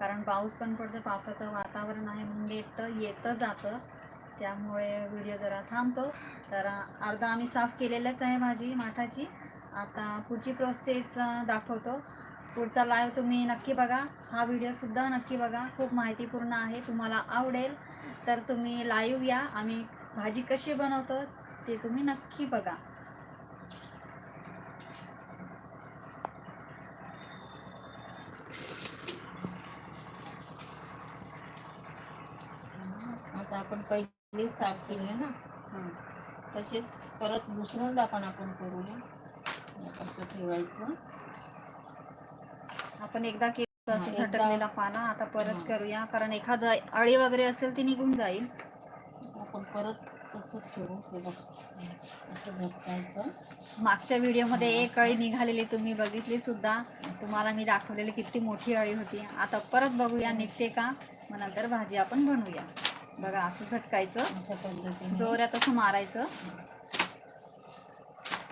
कारण पाऊस पण पडतो पावसाचं वातावरण आहे म्हणून नेट येतं जातं. त्यामुळे व्हिडिओ जरा थांबतो. तर अर्धा आम्ही साफ केलेलंच आहे भाजी माठाची. आता पुढची प्रोसेस दाखवतो. पुढचा लाईव्ह तुम्ही नक्की बघा. हा व्हिडिओसुद्धा नक्की बघा. खूप माहितीपूर्ण आहे. तुम्हाला आवडेल. तर तुम्ही लाईव्ह या. आम्ही भाजी कशी बनवतो ते तुम्ही नक्की बघा आता आपण पहिले साफ केले ना. तसेच परत दुसऱ्यांदा पण आपण करूया. कसं ठेवायचं. आपण एकदा केलं असं पाला आता परत. करूया. कारण एखादं अळी वगैरे असेल ती निघून जाईल. आपण परत तसंच ठेवू. बघ. असं झटकायचं. मागच्या व्हिडिओमध्ये एक अळी निघालेली तुम्ही बघितली सुद्धा. तुम्हाला मी दाखवलेली किती मोठी अळी होती. आता परत बघूया निघते का? मग नंतर भाजी आपण बनवूया. बघा असं झटकायचं. जोरात असं मारायचं.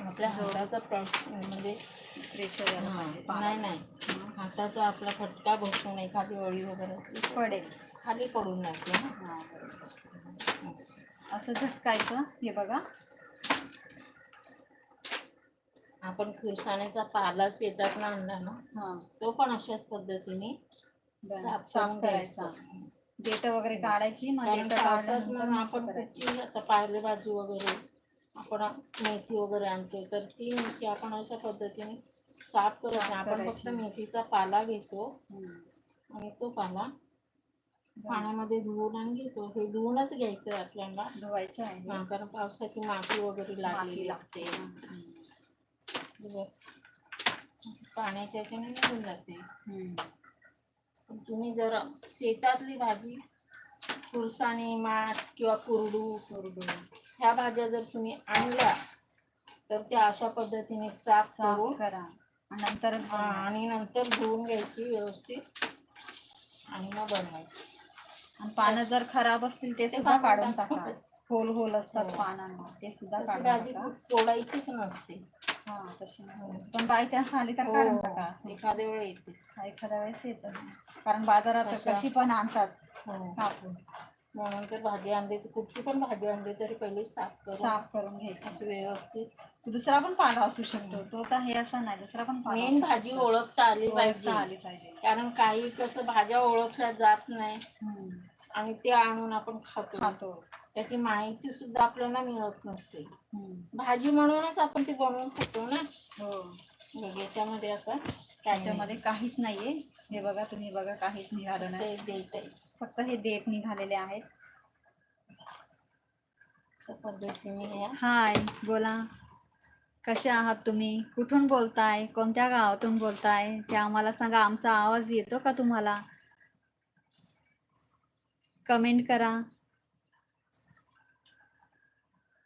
आपल्या जो- हाताचा प्रॉस म्हणजे प्रेशर हा, नाही नाही. हाताचा आपला फटका बसून एखादी अळी वगैरे. पडेल. खाली पडून नाही. असं झटकायचं हे बघा. आपण फुरसाण्याचा पाला शेतात आणला ना तो पण अशाच पद्धतीने. साफ करायचा. देठ वगैरे काढायची मग कारण देठ पावसात काढल्यानंतर आपण करायचं. कच्ची आता पालेभाजी वगैरे आपण मेथी वगैरे आणतो तर ती मेथी आपण अशा पद्धतीने साफ करत नाही आपण फक्त करायची. मेथीचा पाला घेतो हम्म. आणि तो पाला पाण्यामध्ये धुवून आणि घेतो हे धुवूनच घ्यायचं आहे आपल्याला धुवायचं आहे हा, कारण पावसाची माती वगैरे माती लागलेली लागते असते हम्म. हे बघ. पाण्याच्या ह्याच्याने निघून जाते हम्म. तुम्ही जर शेतातली भाजी फुरसाणी माठ किंवा कुरडू कोरडू. ह्या भाज्या जर तुम्ही आणल्या तर त्या अशा पद्धतीने साफ करून करा. आणि नंतर हा, आणि नंतर धुवून घ्यायची व्यवस्थित आणि मग बनवायची. आणि पानं जर खराब असतील ते सुद्धा काढून टाका. होल होल असतात हो. पानांना ते सुद्धा काढून भाजी तोडायचीच नसते. हा तशी नाही. पण बाय चान्स आली तर काढून टाका हो असं. एखाद्या वेळ येतेच एखाद्या वेळेस येतं. कारण बाजारात. कशी पण आणतात. हो. कापून. म्हणून तर भाजी आणली तर कुठची पण भाजी आणली तरी पहिले साफ करून साफ करून घ्यायची. व्यवस्थित. दुसरा पण पाला असू शकतो. तो तर हे असं नाही. दुसरा पण पाला मेन असू भाजी शकतो. ओळखता आली ओळखता पाहिजे. आली पाहिजे. कारण काही कसं भाज्या ओळखल्या जात नाही. हम्म. आणि ते आणून आपण खातो. खातो. त्याची माहिती सुद्धा आपल्याला मिळत नसते. भाजी म्हणूनच आपण ती बनवून खातो ना? हो. याच्यामध्ये आता त्याच्यामध्ये काहीच नाहीये. हे बघा तुम्ही बघा काहीच निघालं नाही. फक्त हे देठ निघालेले आहेत. पद्धतीने हाय बोला. कसे आहात तुम्ही? कुठून बोलताय? कोणत्या गावातून बोलताय? ते आम्हाला सांगा आमचा आवाज येतो का तुम्हाला? कमेंट करा.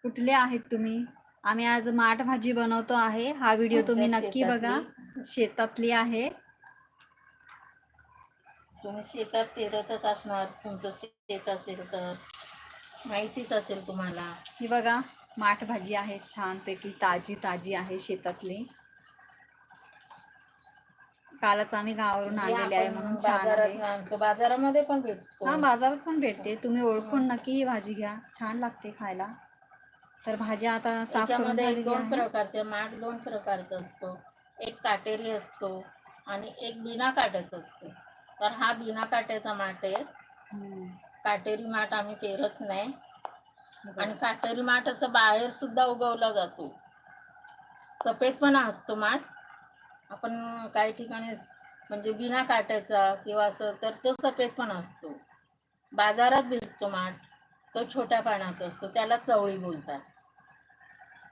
कुठले आहेत तुम्ही? आम्ही आज माठ भाजी बनवतो आहे. हा व्हिडिओ तुम्ही आमच्या नक्की बघा. शेतातली. आहे. तुम्ही शेतात पेरतच असणार. तुमचं शेत असेल तर माहितीच असेल तुम्हाला. ही बघा माठ भाजी आहे. छानपैकी ताजी ताजी आहे शेतातली. कालच आम्ही गावावरून हे आणलेली आहे म्हणून छान बाजारामध्ये पण भेटतो. हा बाजारात पण भेटते. तुम्ही ओळखून नक्की ही भाजी घ्या. छान लागते खायला. तर भाज्या आता साफ करून त्याच्यामध्ये झालेली दोन प्रकारचे माठ दोन प्रकारचा असतो. एक काटेरी असतो आणि एक बिना काट्याचा असतो. तर हा बिना काट्याचा माठ आहे. हम्म. काटेरी माठ आम्ही पेरत नाही. आणि काटेरी माठ असं बाहेर सुद्धा उगवला जातो. सफेदपणा असतो माठ. आपण काही ठिकाणी म्हणजे बिना काट्याचा किंवा असं तर तो सफेदपणा असतो. बाजारात भेटतो माठ. तो छोट्या पानाचा असतो. त्याला चवळी बोलतात.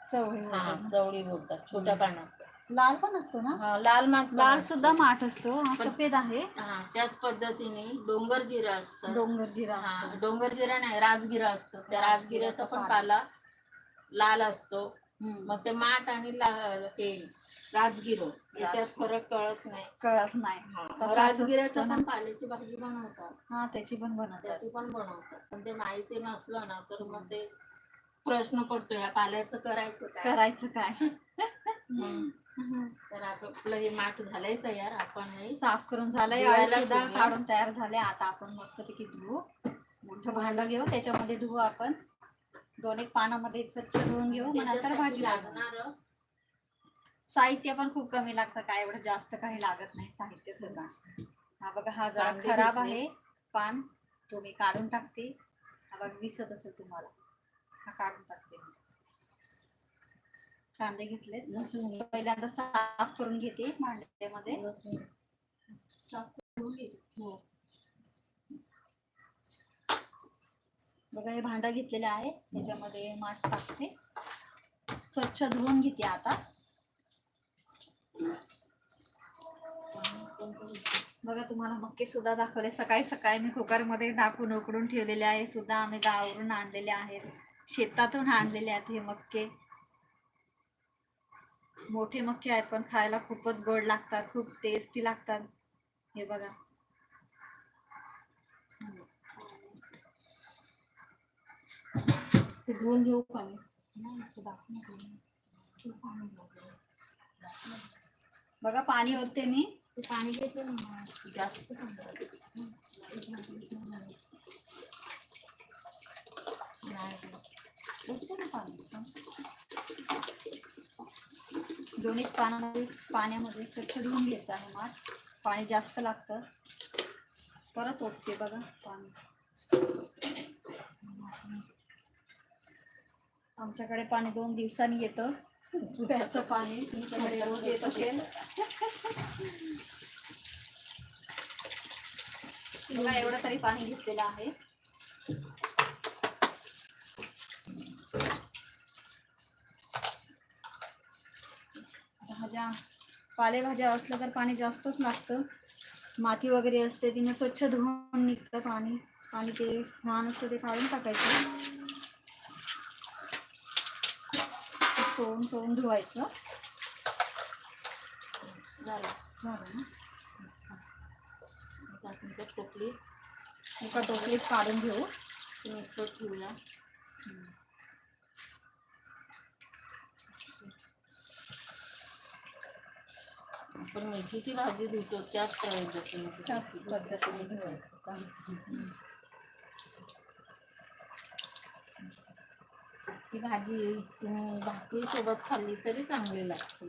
चवळी हा. चवळी बोलतात छोट्या पानाचा. लाल पण असतो ना? हा लाल माठ लाल. सुद्धा माठ असतो हा पण- सफेद आहे. हा त्याच पद्धतीने डोंगर जिरा असतं डोंगर जिरा हा असतो. डोंगर जिरा नाही राजगिरा असतो. त्या राजगिऱ्याचा पण पाला. लाल असतो. हम्म. मग ते माठ आणि ला- ते राजगिर याच्यात. फरक कळत नाही. कळत नाही. तसाच राजगिऱ्याचं असतो पण. पाल्याची भाजी बनवतात. हा त्याची पण बनवतात. त्याची पण बनवतात. पण ते माहिती नसलं ना तर मग ते प्रश्न पडतो या पाल्याचं करायचं काय? करायचं काय? हम्म. तर आता आपलं हे माठ झालंय तयार आपण हे साफ करून झालंय धुवायला आणि सुद्धा ठेवलंय. काढून तयार झाले आता आपण मस्तपैकी धुवू. मोठं भांड घेऊ त्याच्यामध्ये धुवू आपण. दोन एक पानामध्ये स्वच्छ धुवून घेऊ मग नंतर भाजी लागणार लागणार साहित्य पण खूप कमी लागतं काय एवढं जास्त काही लागत नाही साहित्य सुद्धा. हा बघा हा जरा कांदे खराब घेतले. आहे. पान तो मी काढून टाकते. हा बघा दिसत असेल तुम्हाला. हा काढून टाकते कांदे घेतले लसूण पहिल्यांदा साफ करून घेते भांड्यामध्ये. लसूण साफ करून घेते. हो. बघा हे भांडा घेतलेलं आहे. त्याच्यामध्ये माठ टाकते. स्वच्छ धुवून घेते आता. बघा तुम्हाला मक्के सुद्धा दाखवले. सकाळी सकाळी मी कुकरमध्ये टाकून उकडून ठेवलेले आहे. सुद्धा आम्ही गावावरून आणलेले आहेत. शेतातून आणलेले आहेत हे मक्के. मोठे मक्के आहेत, पण खायला खूपच गोड लागतात, खूप टेस्टी लागतात. हे बघा. धुवून घेऊ पाणी बघा पाणी ओतते मी. पाणी घेते जास्त. दोन्ही पानामध्ये पाण्यामध्ये स्वच्छ धुवून घ्यायचं आहे माठ पाणी जास्त लागतं. परत ओतते बघा पाणी आमच्याकडे पाणी दोन दिवसांनी येतं. प्याचं पाणी. तुमच्याकडे रोज येत असेल. बघा एवढं तरी पाणी घेतलेलं आहे. भाज्या पालेभाज्या असल्या तर पाणी जास्तच लागतं. माती वगैरे असते तिने स्वच्छ धुवून निघतं पाणी. आणि ते घाण असतं ते काढून टाकायचं. चोळून चोळून धुवायचं. झालं. झालं ना? टोपलीत एका टोपलीत काढून घेऊ. मिक्सर ठेवूया. आपण मेथीची भाजी धुतो त्याच पद्धतीने धुवायचं का? ती भाजी तुम्ही भाकरी सोबत खाल्ली तरी चांगली लागते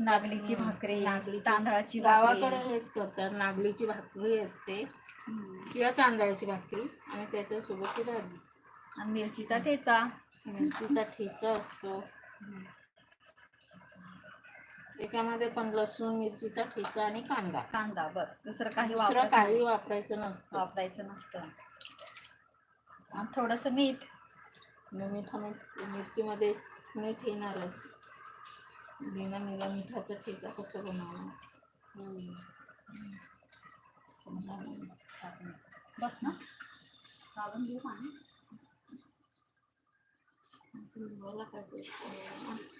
नागलीची. भाकरी नागलीची- तांदळाची गावाकडे हेच करतात नागलीची भाकरी असते. किंवा तांदळाची भाकरी आणि त्याच्यासोबत ती भाजी आणि मिरचीचा ठेचा मिरचीचा ठेचा असतो त्याच्यामध्ये पण लसूण मिरचीचा ठेचा आणि कांदा. कांदा बस. दुसरं काही दुसरं काही. वापरायचं नसतं. वापरायचं नसतं. आणि थोडस मीठ. मग मिठामध्ये मिरचीमध्ये मीठ येणारच. बिना मिरा मिठाचा ठेचा कसं बनवणार? समजा नाही. बस ना. काढून घेऊ पाणी. धुवायला काय? ते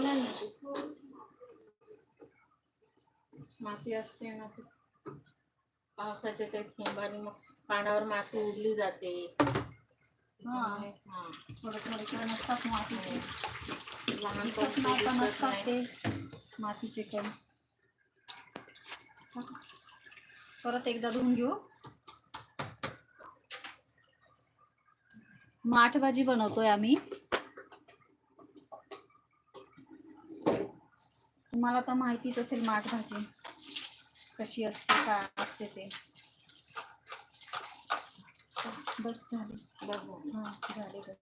नाही ना ते. माती असते ना ती पावसाच्या त्या थेंबाने मग पाण्यावर माती उडली जाते हा. हा. थोडे थोडे लहान. ते मातीचे कण परत एकदा धुवून घेऊ माठ भाजी बनवतोय आम्ही. तुम्हाला तर माहितीच असेल माठ भाजी कशी असते काय असते ते. बस झाली. बस झालं. हा बस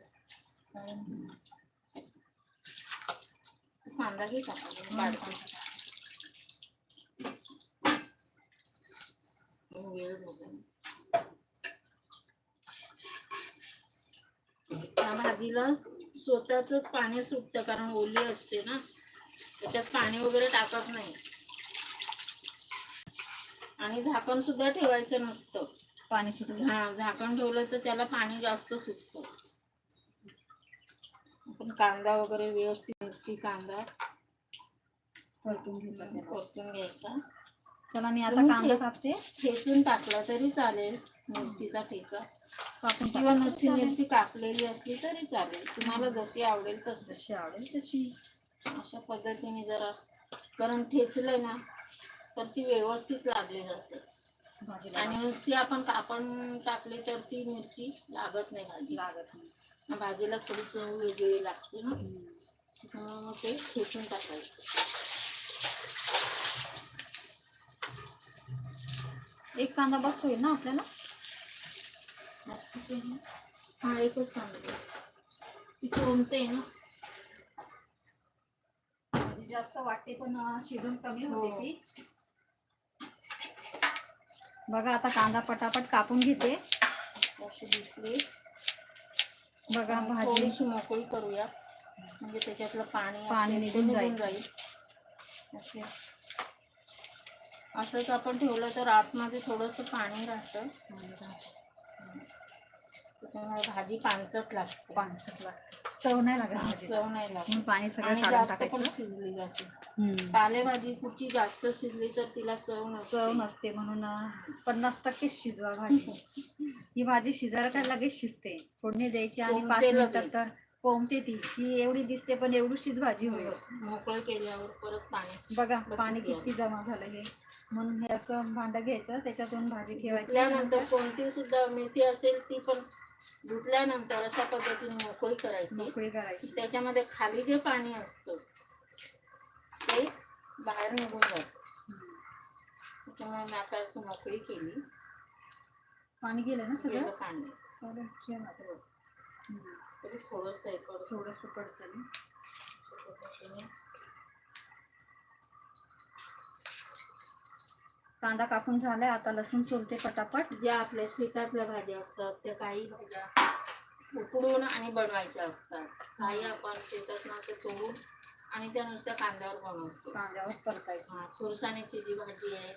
कांदा घे काढते हो, वेळ बघा. त्या भाजीला स्वतःच पाणी सुटतं कारण ओली असते ना. त्याच्यात पाणी वगैरे टाकत नाही. आणि झाकण सुद्धा ठेवायचं नसतं. पाणी सुटलं हा झाकण ठेवलं तर त्याला पाणी जास्त सुटतं. आपण कांदा वगैरे व्यवस्थित कांदा. परतून घ्यायचा. चला मी आता कांदा कापते. ठेचून टाकला तरी चालेल मिरचीचा ठेचा. किंवा. नुसती. मिरची कापलेली असली तरी चालेल. तुम्हाला जशी आवडेल तशी जशी आवडेल तशी. अशा पद्धतीने जरा कारण ठेचलं ना तर ती व्यवस्थित लागली जाते. आणि नुसती आपण कापण टाकली तर ती मिरची लागत नाही भाजी. लागत नाही. भाजीला थोडी चव वेगळी लागते ना. त्याच्यामुळे मग ते ठेचून टाकायचं. एक कांदा बस होईल ना आपल्याला? हा एकच कांदा. ती कोणते ना. भाजी जास्त वाटते पण शिजून कमी होते हो. ती. बघा आता कांदा पटापट कापून घेते. बघा भाजी. मोकळी करूया. म्हणजे त्याच्यातलं पाणी पाणी निघून जाईल. असे असंच आपण ठेवलं तर आतमध्ये थोडस पाणी राहतं. भाजी पानचट लागते. पानसट लागते. चव नाही लागत चव नाही लागत. पाणी सगळं आणि काढून जास्त पण टाकायचं. शिजली जाते. हम्म. पालेभाजी कुठली जास्त शिजली तर तिला चव चव नसते म्हणून पन्नास टक्के शिजवा भाजी. ही भाजी शिजायला काय लगेच शिजते. फोडणी द्यायची आणि पाच कोंबते मिनिटात लगेच. तर कोंबते ती. ही एवढी दिसते पण एवढीशीच भाजी होईल. मोकळं केल्यावर परत पाणी. बघा पाणी किती जमा झालं हे. म्हणून हे असं भांड घ्यायचं त्याच्यातून भाजी ठेवायची. धुतल्यानंतर कोणती सुद्धा मेथी असेल ती पण धुतल्यानंतर अशा पद्धतीने मोकळी करायची. मोकळी करायची. त्याच्यामध्ये खाली जे पाणी असतं ते बाहेर निघून जातं. त्याच्यामुळे मी आता असं मोकळी केली. पाणी गेलं ना सगळं? गेलं पाणी. चालेल ठेव आता. हम्म. तरी थोडंसं हे करू. थोडंसं पडतं ना. कांदा कापून झालाय आता लसूण सोलते पटापट. ज्या आपल्या शेतातल्या भाज्या असतात त्या काही भाज्या उकडून आणि बनवायच्या असतात. काही आपण शेतात असे तोडून आणि त्या नुसत्या कांद्यावर बनवतो. कांद्यावर परतायची. फुरसाण्याची जी भाजी आहे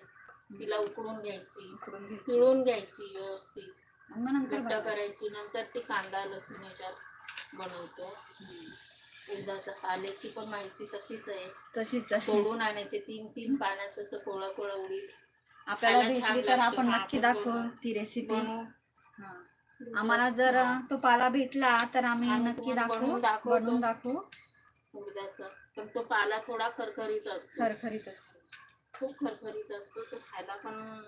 तिला उकडून घ्यायची उकडून घ्यायची. पिळून घ्यायची व्यवस्थित. आणि मग नंतर घट्ट. करायची नंतर ती कांदा लसूण याच्यात बनवतो. पाल्याची पण माहिती तशीच आहे. तशीच आहे. तोडून आणायचे तीन तीन पाण्याचं असं कोळा कोळा उडीद आपल्याला भेटली तर. आपण नक्की दाखवू. ती रेसिपी आम्हाला जर तो पाला भेटला तर आम्ही नक्की दाखवू बनवून. बनवून दाखवू. उडदाचा. पण तो पाला थोडा खरखरीत असतो. खरखरीत असतो. खूप खरखरीत असतो. तो खायला पण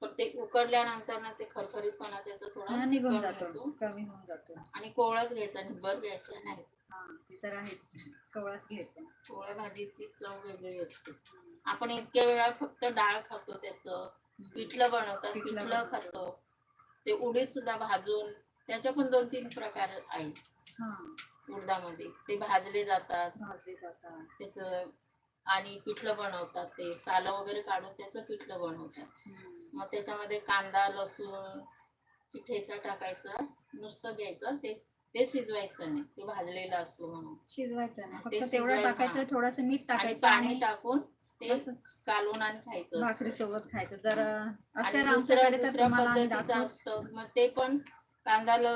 पण ते उकडल्यानंतर ना ते खरखरीतपणा त्याचा थोडा निघून जातो. कमी होऊन जातो. आणि कोवळाच घ्यायचा निब्बर घ्यायचा नाही. हा ते तर आहे कवळाच घ्यायचं. कोवळ्या भाजीची चव वेगळी असते. आपण इतक्या वेळा फक्त डाळ खातो त्याचं पिठलं बनवतात पिठलं. खातो. ते उडीद सुद्धा भाजून त्याचे पण दोन तीन प्रकार आहेत. हा. उडदामध्ये. ते भाजले जातात. भाजले जातात. त्याचं आणि पिठलं बनवतात ते. सालं वगैरे काढून त्याचं पिठलं बनवतात. मग त्याच्यामध्ये कांदा लसूण ठेचा टाकायचा नुसतं घ्यायचं. ते ते शिजवायचं नाही. ते भाजलेलं असतो म्हणून. शिजवायचं नाही. ते फक्त तेवढं टाकायचं हा. थोडंसं मीठ आणि टाकायचं पाणी आणि टाकून ते असंच कालवून आणि खायचं भाकरी असतं. सोबत खायचं. जर आणि असेल दुसरं आमच्याकडे तर दुसऱ्या तुम्हाला आम्ही पद्धतीचं दाखवू. असतं. मग ते पण कांदा ल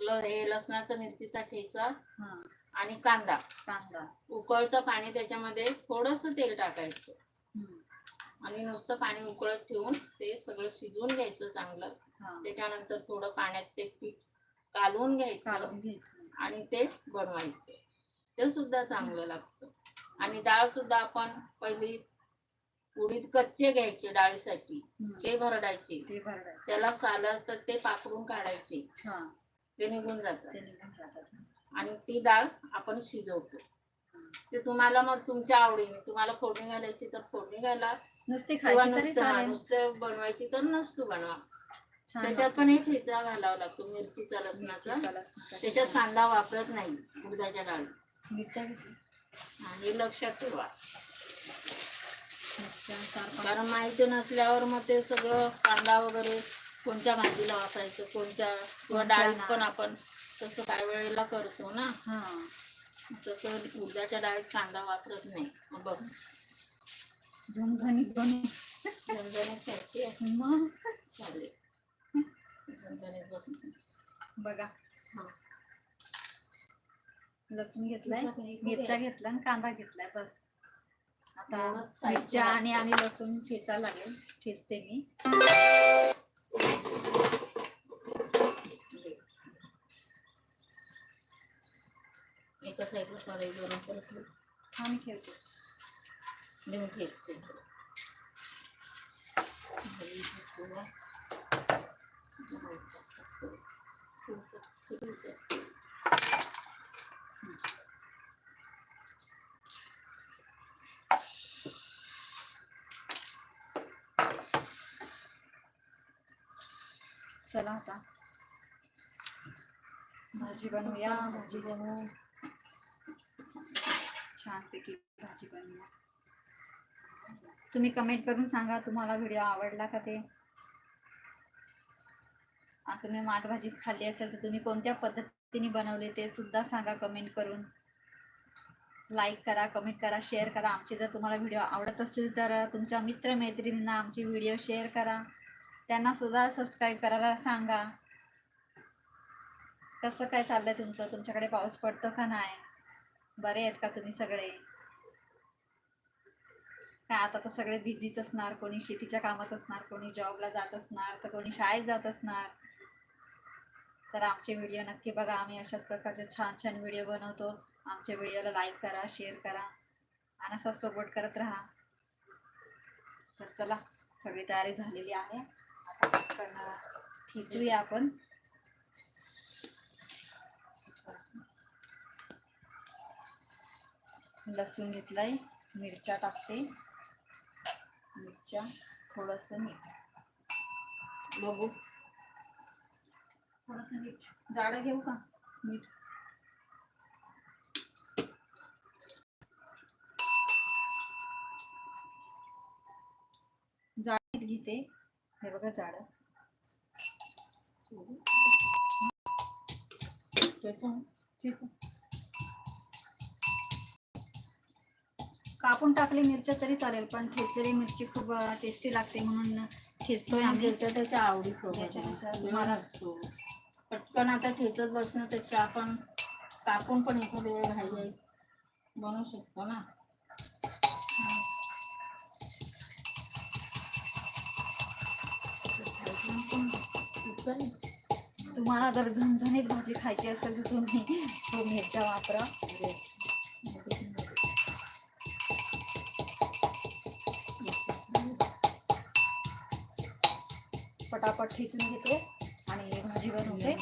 ल- हे लसणाचा मिरचीचा ठेचा हा. आणि कांदा. कांदा. उकळतं पाणी त्याच्यामध्ये थोडस तेल टाकायचं. हम्म. आणि नुसतं पाणी उकळत ठेवून ते सगळं शिजवून घ्यायचं चांगलं. हा. त्याच्यानंतर थोडं पाण्यात ते पीठ कालवून घ्यायचं काढून घ्यायचं. आणि ते बनवायचं. ते सुद्धा चांगलं लागतं. आणि डाळ सुद्धा आपण पहिली उडीद कच्चे घ्यायचे डाळीसाठी. हम्म. ते भरडायचे. ते भरडायचं. त्याला साल असतात ते पाकडून काढायचे. हा. ते निघून जातात. ते निघून जातात. आणि ती डाळ आपण शिजवतो. ते तुम्हाला मग तुमच्या आवडीने तुम्हाला फोडणी घालायची तर फोडणी घाला. नुसते किंवा खायची तरी नुसतं हा, चालेल. नुसतं बनवायची तर नसतो बनवा. त्याच्यात पण हे ठेचा घालावा लागतो मिरचीचा. लसणाचा त्याच्यात. कांदा वापरत नाही उडदाच्या डाळी मिरच्या. हा, हे लक्षात ठेवा कारण माहिती नसल्यावर मग ते सगळं कांदा वगैरे कोणत्या भाजीला वापरायचं कोणत्या किंवा डाळीत. पण आपण तसं काही वेळेला करतो ना हा तसं उडदाच्या डाळीत कांदा वापरत नाही बघ झणझणीत बनवून झणझणीत खायची. मग चालेल बसून बघा. हा. लसूण घेतलाय मिरच्या? घेतल्या आणि कांदा घेतलाय बस. आता मिरच्या आणि. आणि लसूण ठेचायला लागेल. ठेचते मी. एका साईडला कढई गरम करत मी ठेवते. मी ठेचते. चला भाजी बनवूया, भाजी बनवू. छानपैकी भाजी बनवूया तुम्ही कमेंट करून सांगा, तुम्हाला व्हिडिओ आवडला का ते? तुम्ही माठ भाजी खाल्ली असेल तर तुम्ही कोणत्या पद्धतीने बनवले ते सुद्धा सांगा कमेंट करून. लाईक करा कमेंट करा शेअर करा. आमचे जर तुम्हाला व्हिडिओ आवडत असेल तर तुमच्या मित्रमैत्रिणींना आमची व्हिडिओ शेअर करा. त्यांना सुद्धा सबस्क्राईब करायला सांगा. कसं काय चाललंय तुमचं? तुमच्याकडे पाऊस पडतो का नाही? बरे आहेत का तुम्ही सगळे? काय आता तर सगळे बिझीच असणार कोणी शेतीच्या कामात असणार कोणी जॉबला जात असणार तर कोणी शाळेत जात असणार. तर आमचे व्हिडिओ नक्की बघा. आम्ही अशाच प्रकारचे छान छान व्हिडिओ बनवतो. आमच्या व्हिडिओला लाईक करा शेअर करा आणि असा सपोर्ट करत राहा. तर चला सगळी तयारी झालेली आहे. आता पटकन आपण. लसूण घेतलाय मिरच्या टाकते. मिरच्या थोडस मीठ. बघू. थोडस मीठ. जाडं घेऊ का? मीठ. जाड घेते. हे बघा जाड. कापून टाकली मिरच्या तरी चालेल पण ठेचलेली मिरची खूप टेस्टी लागते म्हणून ठेचतोय आम्ही. त्याच्या आवडी तुम्हाला- पटकन आता ठेचत बसण्यापेक्षा आपण कापून पण एखाद्या वेळ भाजी बनवू शकतो ना? तुम्हाला जर झणझणीत भाजी खायची असेल तर तुम्ही तो मिरच्या वापरा. पटापट ठेचून घेते भाजी बनवते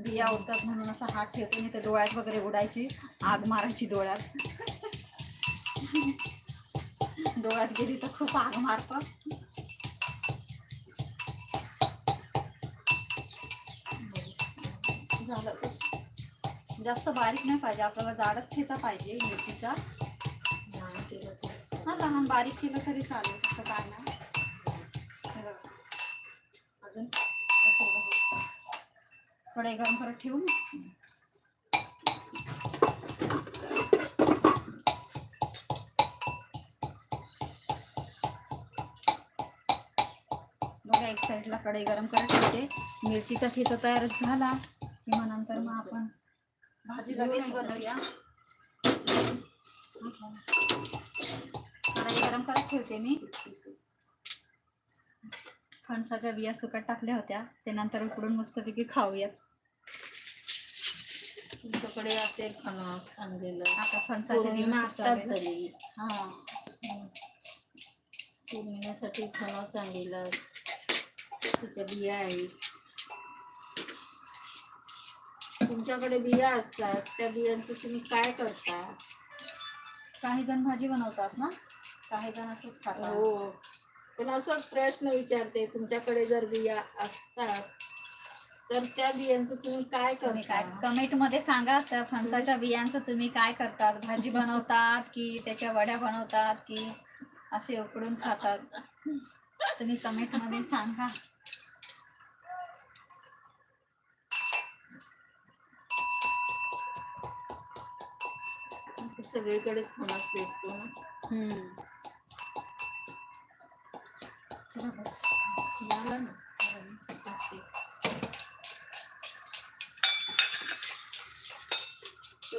बिया उडतात म्हणून असा हात ठेवते नाही तर डोळ्यात वगैरे उडायची आग मारायची डोळ्यात. डोळ्यात गेली तर खूप आग मारतात झालं. जास्त बारीक नाही पाहिजे आपल्याला जाडच ठेचा पाहिजे मिरचीचा. हा लहान बारीक केलं तरी चालेल तसं काय नाही हे बघा. अजून कसं बघू. कढई गरम करत ठेवू बघा एक साईडला कढई गरम करत ठेवते. मिरचीचा ठेचा तयार झाला. की मग नंतर मग आपण भाजी लगेच बनवूया. कढई गरम करत ठेवते मी. फणसाच्या बिया सुकट टाकल्या होत्या. ते नंतर उकडून मस्तपैकी खाऊयात. तुमच्याकडे असेल फणस आणलेलं आता फणसाचे पौर्णिमा आत्ताच. झाली हा. पौर्णिमेसाठी फणस आणलेलं त्याच्या बिया आहेत. तुमच्याकडे बिया असतात. त्या बियांचं तुम्ही काय करता? काही जण भाजी बनवतात ना? काही जण असंच खातात. हो. पण असं प्रश्न विचारते. तुमच्याकडे जर बिया असतात तर त्या बियांचं तुम्ही काय तुम्ही काय करता? कमेंटमध्ये सांगा त्या फणसाच्या बियांचं तुम्ही काय करतात? भाजी बनवतात की त्याच्या वड्या बनवतात की असे उकडून खातात? तुम्ही कमेंटमध्ये सांगा. सगळीकडेच फणस भेटतो. ना हम्म. चला बस. झालं ना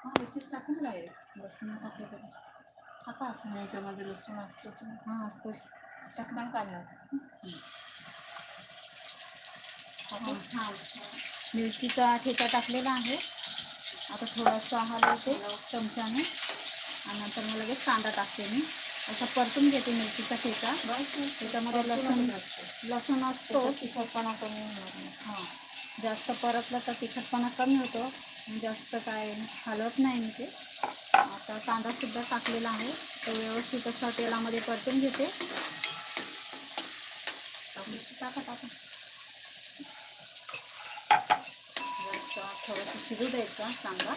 हा मिरचीच टाकून लागेल लसूण टाकलं तरी आता असं नाही याच्यामध्ये लसूण असतोच. हां असतोच टाक पण काढणार टाकून छान मिरचीचा ठेचा टाकलेला आहे आता थोडासा हलवते चमच्याने आणि नंतर मग लगेच कांदा टाकते मी असं परतून घेते मिरचीचा ठेचा त्याच्यामध्ये लसूण लसूण असतो तिखटपणा कमी होणार नाही. हां जास्त परतलं तर तिखटपणा कमी होतो. जास्त काय हलवत नाही मी ते. आता कांदासुद्धा टाकलेला आहे. तो व्यवस्थित असा तेलामध्ये परतून घेते. टाका टाका. थोडंसं शिजू द्यायचा कांदा.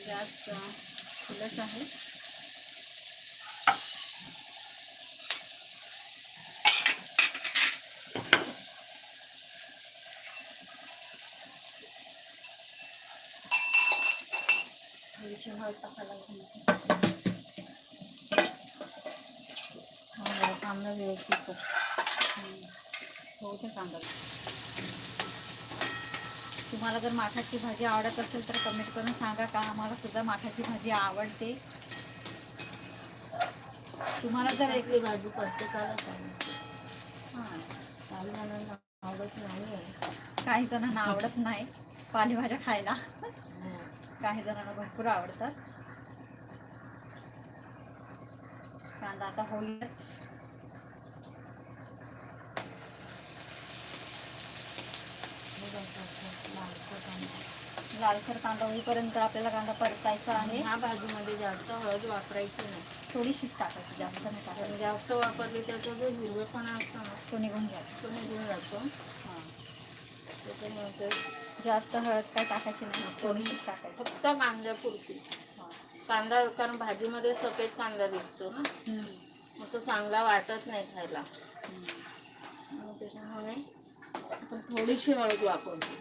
गॅस फुलच आहे. थोडीशी हळद टाकायला. हा, जरा कांदा व्यवस्थित कांदा तुम्हाला जर माठाची भाजी आवडत असेल तर कमेंट करून सांगा का आम्हाला सुद्धा माठाची भाजी आवडते तुम्हाला जर एक भाजी हां, काही जणांना आवडत नाही. काही जणांना आवडत नाही पालेभाज्या खायला. काही जणांना भरपूर आवडतात. कांदा आता होईलच. हे असं लालसर कांदा. होईपर्यंत आपल्याला कांदा परतायचा आहे. ह्या भाजीमध्ये जास्त हळद वापरायची नाही. थोडीशीच टाकायची जास्त नाही टाकायची. जास्त वापरली त्याचा जो हिरवेपणा असतो ना तो निघून जातो. तो निघून जातो. त्याच्यामुळे जास्त हळद काय टाकायची नाही थोडीशीच टाकायची फक्त कांद्यापुरती. कांदा कारण भाजीमध्ये सफेद कांदा दिसतो ना. मग तो चांगला वाटत नाही खायला. मग त्याच्यामुळे आपण थोडीशी हळद वापरतो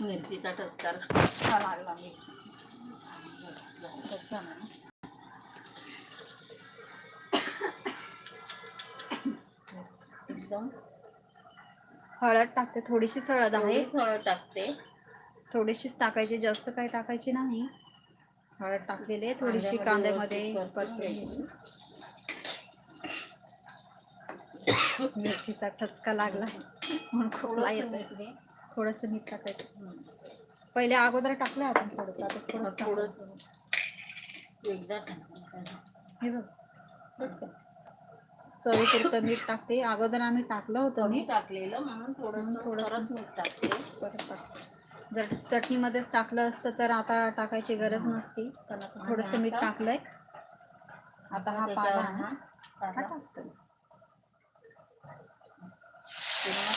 मिरचीचा ठसका लागला मिरची एकदम. हळद टाकते थोडीशीच हळद आहे. हळद टाकते. थोडीशीच टाकायची जास्त काही टाकायची नाही. हळद टाकलेली आहे थोडीशी कांद्यामध्ये. मिरचीचा ठचका लागला. म्हणून खोकला थोडंसं येत मीठ. थोडंसं टाकायचं. पहिले अगोदर टाकलं आपण थोडंसं आता टाकलं. थोडंसं एकदा. हे बघ. बस. चवीपुरतं मीठ टाकते. अगोदर आम्ही टाकलं होतं मीठ. टाकलेलं म्हणून थोडंसं थोडंसं परत मीठ टाकते. परत टाकते जर चटणीमध्येच टाकलं असतं तर आता टाकायची गरज नसती. आता थोडंसं मीठ टाकलंय. आता हा पाला टाकतो.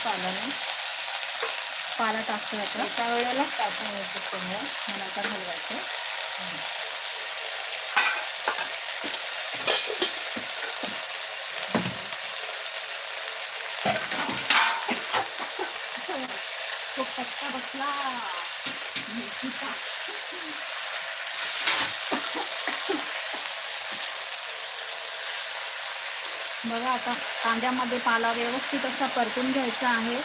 पालाने. पाला टाकतो आता. एका वेळेला टाकून येतो मला आता हलवायचं तो पत्ता बघा आता कांद्यामध्ये पाला व्यवस्थित असा परतून घ्यायचा आहे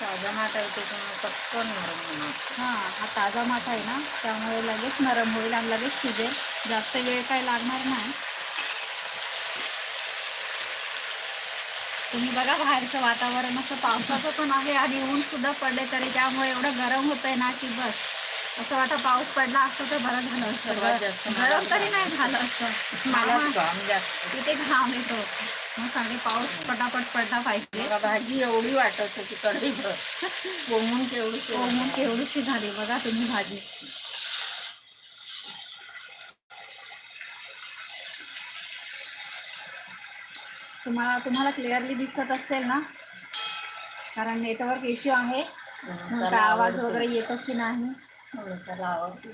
ताजा माठ आहे त्याच्यामुळे पटकन नरम होणार. हा हा ताजा माठ आहे ना त्यामुळे लगेच नरम होईल आणि लगेच शिजेल. जास्त वेळ काय लागणार नाही. तुम्ही बघा बाहेरचं वातावरण असं पावसाचं पण आहे आणि ऊन सुद्धा पडले तरी त्यामुळे एवढं गरम होतंय ना की बस. असं वाटतं पाऊस पडला असतं तर बरं झालं असतं. गरम तरी नाही झालं असतं. मला तिथे घाम येतो. साडे पाऊस पटापट पडला पाहिजे. भाजी एवढी वाटत होती कढई भर. कोमून केवढीशी कोमून झाली. बघा तुम्ही भाजी. तुम्हाला तुम्हाला क्लिअरली दिसत असेल ना? कारण नेटवर्क इश्यू आहे. आवाज वगैरे येतो की नाही? हो, आवाज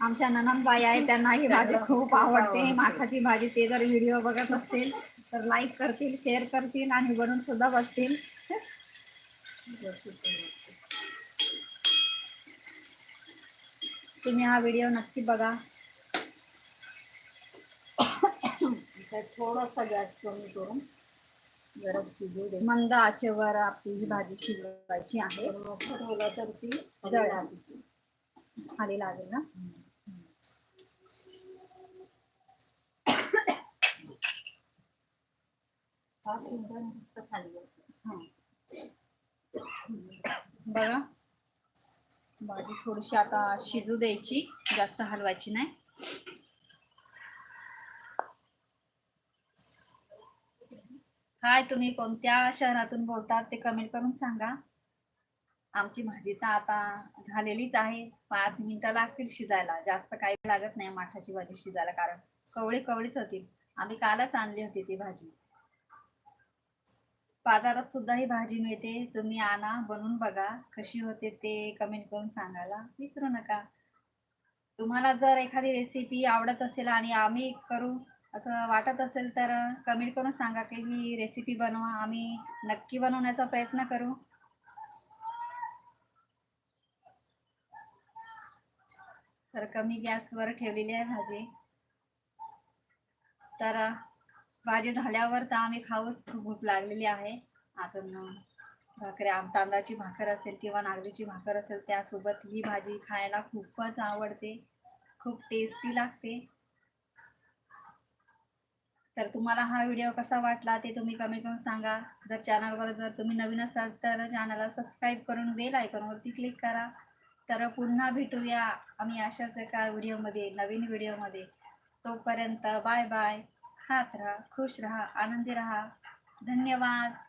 आमच्या ननंदबाई आहे त्यांना ही भाजी खूप आवडते. माठाची भाजी ते जर व्हिडिओ बघत असतील तर लाईक करतील शेअर करतील आणि बनवून सुद्धा बसतील तुम्ही हा व्हिडिओ नक्की बघा. थोडासा गॅस कमी करून जरा शिजू दे. मंद आचेवर आपली ही भाजी शिजवायची आहे. तर ती. खाली लागेल. ना पाच मिनिटांनी फक्त खाली येते. हा. बघा. भाजी थोडीशी आता शिजू द्यायची जास्त हलवायची नाही. काय तुम्ही कोणत्या शहरातून बोलतात ते कमेंट करून सांगा. आमची भाजी तर आता झालेलीच आहे. पाच मिनिटं लागतील शिजायला. जास्त काही लागत नाही माठाची भाजी शिजायला कारण कवळी कवळीच होती. आम्ही कालच आणली होती ती भाजी. बाजारात सुद्धा ही भाजी मिळते. तुम्ही आणा बनवून बघा. कशी होते ते कमेंट करून सांगायला विसरू नका. तुम्हाला जर एखादी रेसिपी आवडत असेल आणि आम्ही करू असं वाटत असेल तर कमेंट करून सांगा की ही रेसिपी बनवा. आम्ही नक्की बनवण्याचा प्रयत्न करू. तर कमी गॅसवर ठेवलेली आहे भाजी. तर भाजी झाल्यावर तर आम्ही खाऊच भूक लागलेली आहे. अजून भाकरी तांदळाची भाकर असेल किंवा नागरीची भाकर असेल त्यासोबत ही भाजी खायला खूपच आवडते. खूप टेस्टी लागते. तर तुम्हाला हा व्हिडिओ कसा वाटला ते तुम्ही कमेंट करून सांगा. जर चॅनलवर जर तुम्ही नवीन असाल तर चॅनलला सबस्क्राईब करून बेल आयकॉनवरती क्लिक करा. तर पुन्हा भेटूया आम्ही अशाच एका व्हिडिओमध्ये नवीन व्हिडिओमध्ये तोपर्यंत बाय बाय खात राहा खुश राहा आनंदी राहा. धन्यवाद.